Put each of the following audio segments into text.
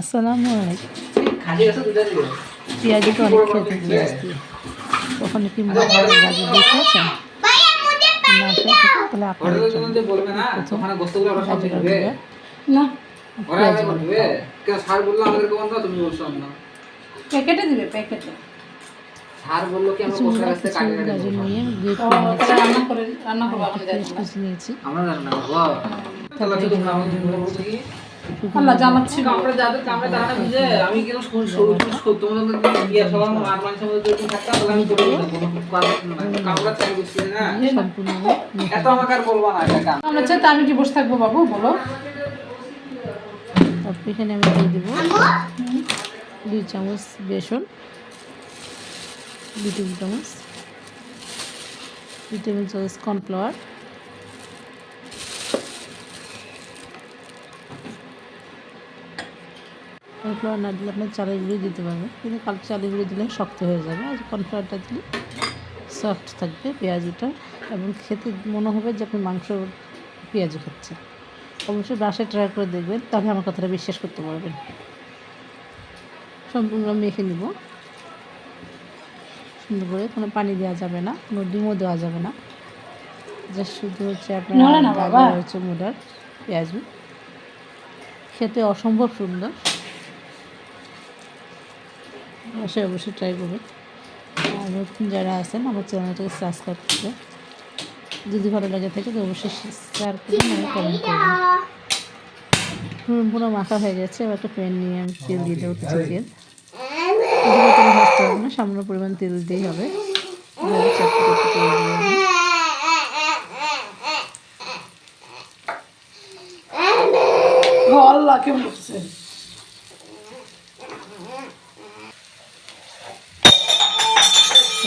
আসসালামু আলাইকুম দিবে অনেক খেতে দিয়ে আসছি ওখানে কি গাজর দেখিয়েছেন না খেয়ে তাহলে আপনাদের জন্য। বলবে না প্যাকেটে দিবে প্যাকেটে। রান্না করে রান্না করব আমরা জানি না আল্লাহ জ্বালাচ্ছি কামড়ে যাদের কামড়ে বুঝে আমি কেন সরু তোমাদের ইয়ে সবার মার মাংসের মধ্যে যদি থাকতাম তাহলে আমি করে দিতাম কামড়া চাই বুঝছি না। এত আমাকে আর বলব না এটা আমরা চাই আমি কি বসে থাকব বাবু বলো। তারপর এখানে আমি দিয়ে দেবো। দুই চামচ বেসন দুই টেবিল চামচ দুই টেবিল চামচ কর্নফ্লাওয়ার কর্নফ্লাওয়ার না দিলে আপনার চালের গুঁড়ি দিতে পারবেন। কিন্তু কাল চালের গুঁড়ি দিলে শক্ত হয়ে যাবে। আর কর্নফ্লাওয়ারটা দিলে সফট থাকবে পেঁয়াজিটা। এবং খেতে মনে হবে যে আপনি মাংস পেঁয়াজি খাচ্ছেন। অবশ্যই বাসায় ট্রাই করে দেখবেন তাহলে আমার কথাটা বিশ্বাস করতে পারবেন। সম্পূর্ণ মেখে নিব। সুন্দর করে কোনো পানি দেওয়া যাবে না কোনো ডিমও দেওয়া যাবে না। জাস্ট শুধু হচ্ছে আপনার হচ্ছে মুডার পেঁয়াজু। খেতে অসম্ভব সুন্দর। অবশ্যই অবশ্যই ট্রাই করবেন আর নতুন যারা আছেন, আমার চ্যানেলটাকে সাবস্ক্রাইব করবেন যদি ভালো লাগে থাকে, তো অবশ্যই শেয়ার করবেন এবং কমেন্ট করবেন পুরো মাখা হয়ে গেছে, এবার একটা প্যান নিয়ে আমি তেল দিয়ে দেবো কিছু তেল। না, সামান্য পরিমাণ তেল দিয়েই হবে। চারটে চারটে তেল দিয়ে আমি ও আল্লাহ কেমন বসছে এই শুনলে বৃষ্টির বলে খুব শব্দ হয় চেষ্টা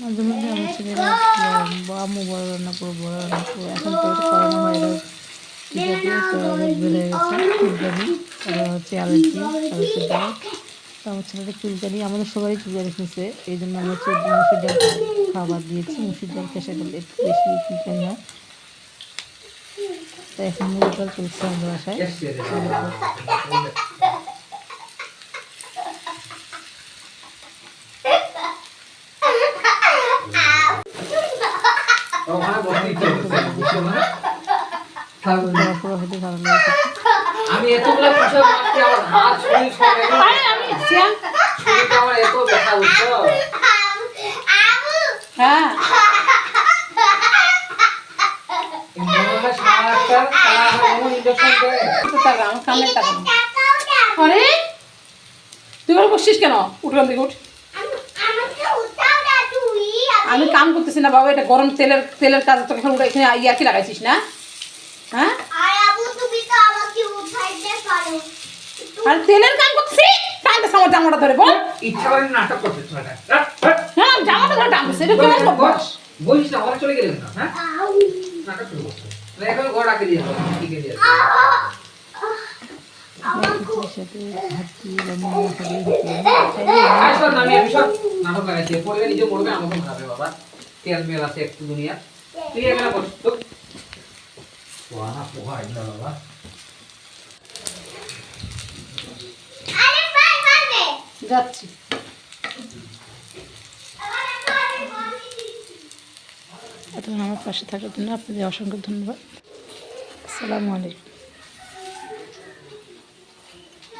মাঝে মধ্যে আমার ছেলেরা আম্মু বড় রান্না করব বড় রান্না এখন তো করোনা ভাইরাস তো বেড়ে গেছে হচ্ছে আমার আমাদের সবারই চুলকানি খেয়েছে এই জন্য আমি হচ্ছে মুসুর ডাল খাবার দিয়েছি। মুসুর ডাল খেসে একটু বেশি চুলকানি হয়। তো এখন চলছে আমাদের বাসায় এসছে রে ওখানে বসতেই তো হবে, বুঝছ না? থাকবে না। বড় বড় হতে ভালো লাগে আমি এতগুলো পুষে মারছি আমার হাত শরীর সব আমার এত ব্যথা বুঝছ হ্যাঁ। হয় তুই বসছিস কেন? উঠলাম দিকে উঠ। আমি কাম করতেছি না বাবা এটা গরম তেলের তেলের কাজ তোকে এখন এখানে ইয়া কি লাগাইছিস না? হ্যাঁ? আর তেলের কাম করছিস টানতে আমার জামাটা ধরে বল। ইচ্ছা করে নাটক করছে ছেলেটা হ্যাঁ জামাটা ধরে টানতেছে এটা কেমন বস বলিস না ওরা চলে গেলেন না হ্যাঁ? নাটক শুরু করছে না, এখন ঘর ডাকে দিয়ে দিয়ে যাব। কিছুর যাচ্ছি। এতক্ষণ আমার পাশে থাকার জন্য আপনাদের অসংখ্য ধন্যবাদ। আসসালামু আলাইকুম।